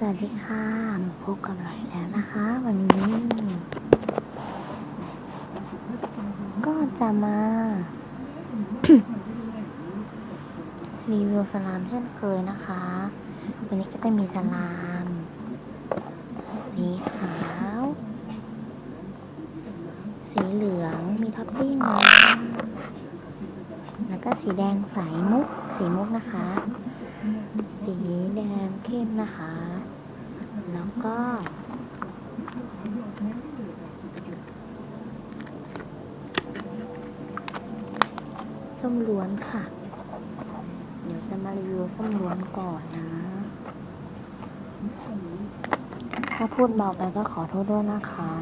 สวัสดีค่ะมาพบกับเราอีกแล้วนะคะ วันนี้ ก็จะมา รีวิวสลามเช่นเคยนะคะ วันนี้ก็จะมีสลามสีขาว สีเหลืองมีท็อปปิ้งแล้วก็สีแดงใสมุกสีมุกนะคะ สีแดงเข้มนะคะ แล้วก็ ส้มล้วนค่ะ เดี๋ยวจะมารีวิวส้มล้วนก่อนนะ ถ้าพูดเบาไปก็ขอโทษด้วยนะคะ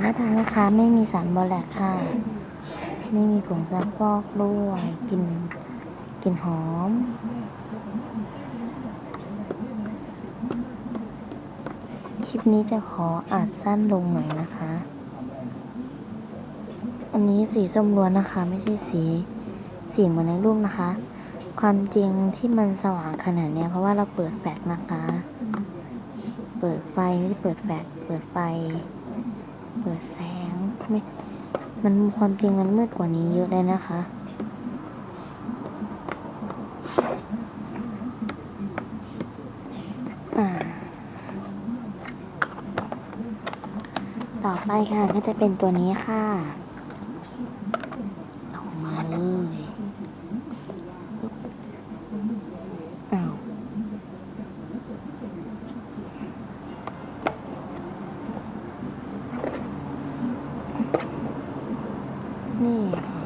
แถมไม่ทางนะคะ ไม่มีสารบอแลกค่ะ ไม่มีผงซักฟอกด้วยกลินกลินหอม คลิปนี้จะขออัดสั้นลงหน่อยนะคะ อันนี้สีส้มล้วนนะคะ ไม่ใช่สีสีเหมือนในรูปนะคะ ความจริงที่มันสว่างขนาดเนี้ยเพราะว่าเราเปิดแฟลชนะคะ เปิดไฟไม่ได้เปิดแฟลชเปิดไฟ เปิดแสงไม่มันความจริงมันมืดกว่านี้เยอะเลยนะคะ ต่อไปค่ะก็จะเป็นตัวนี้ค่ะออกมาเลยอ้าว นี่ค่ะ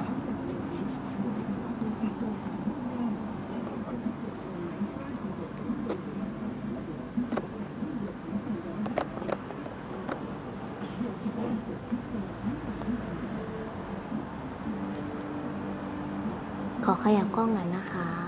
ขอขยับกล้องหน่อยนะคะ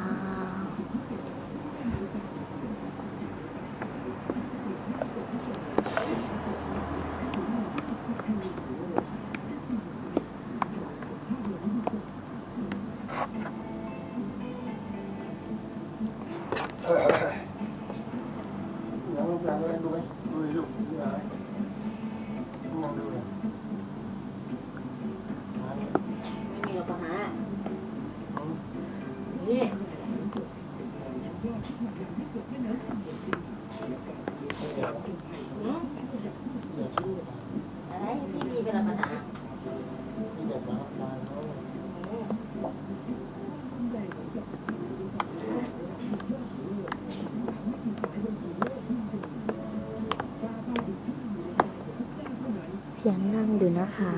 นะคะ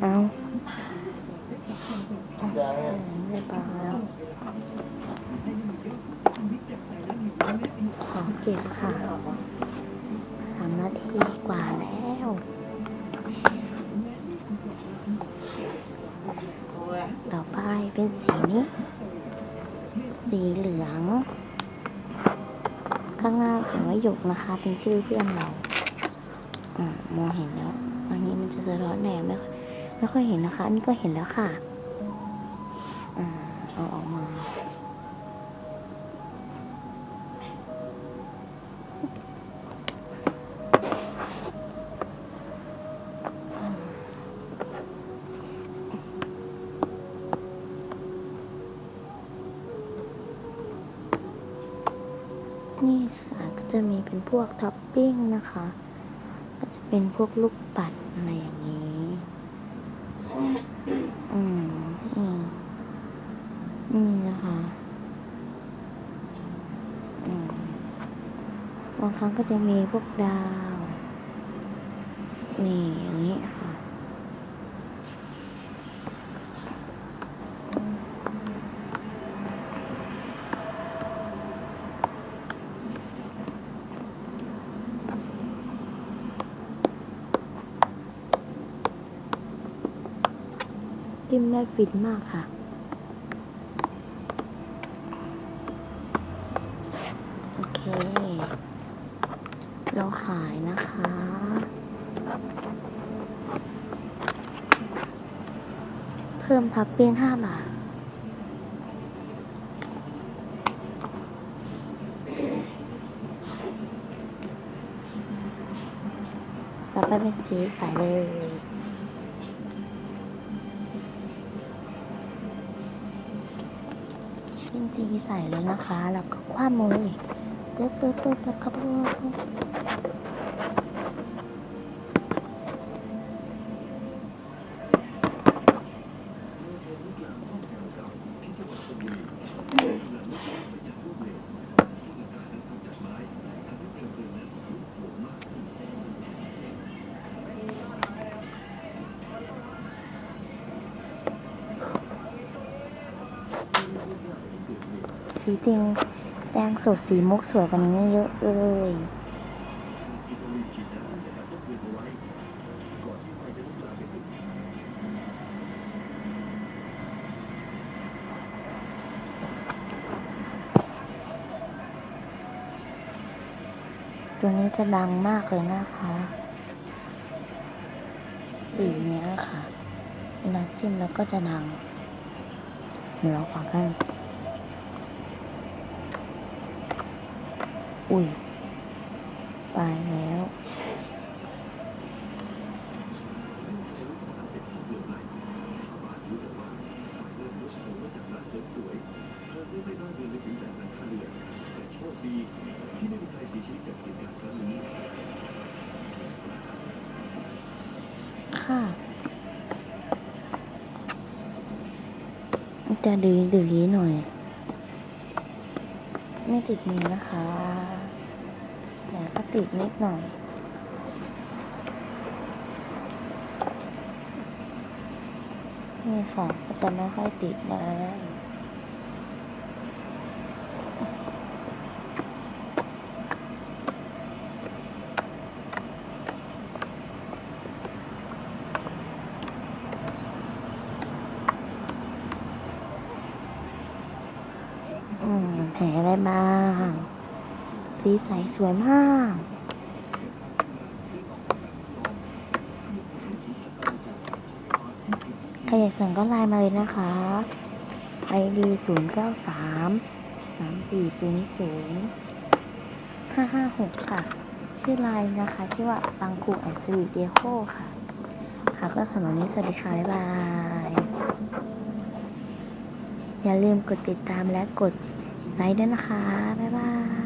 เอาเนี่ยไม่เปล่าขอเก็บค่ะสามนาทีกว่า ข้างหน้าเขียนว่าหยกนะคะ เป็นชื่อเพื่อนเราอ่ามองเห็นแล้ว อันนี้มันจะสะท้อนแดงไม่ค่อยไม่ค่อยเห็นนะคะ อันนี้ก็เห็นแล้วค่ะอ่าเอาออกมา นี่ค่ะก็จะมีเป็นพวกท็อปปิ้งนะคะ ก็จะเป็นพวกลูกปัดอะไรอย่างนี้อืมอืมนี่นะคะอืมบางครั้งก็จะมีพวกดาว นี่อย่างนี้ค่ะ จิ้มได้ฟินมากค่ะ โอเค เราขายนะคะ เพิ่มพับเปี้ยนห้าบาทต่อไปเป็นสีใสเลย ซีใสเลยนะคะ แล้วก็คว้ามือปึ๊บปึ๊บปึ๊บแล้วก็ปึ๊บ สีจริง แดงสดสีมุกสวยกว่านี้เยอะเลยตัวนี้จะดังมากเลยนะคะ สีเนี้ยค่ะเวลาจิ้มแล้วก็จะดังเดี๋ยวเราฟังกัน อุ้ยไปแล้ว ค่ะมันจะดื้อดื้อหน่อย ไม่ติดมือนะคะ แต่ก็ติดนิดหน่อย นี่ค่ะก็จะไม่ค่อยติดแล้วอืมแผลอะไรบ้าง สีใสสวยมากใครอยากสั่งก็ไลน์มาเลยนะคะ ID 0 9 3 3 4 0 0 5 5 6 ค่ะ ชื่อไลน์นะคะ ชื่อว่าปังคูแอนด์สวีเดโคค่ะ ค่ะก็สำหรับนี้สวัสดีค่ะ บ๊ายบาย อย่าลืมกดติดตามและกดไลค์ด้วยนะคะ บ๊ายบาย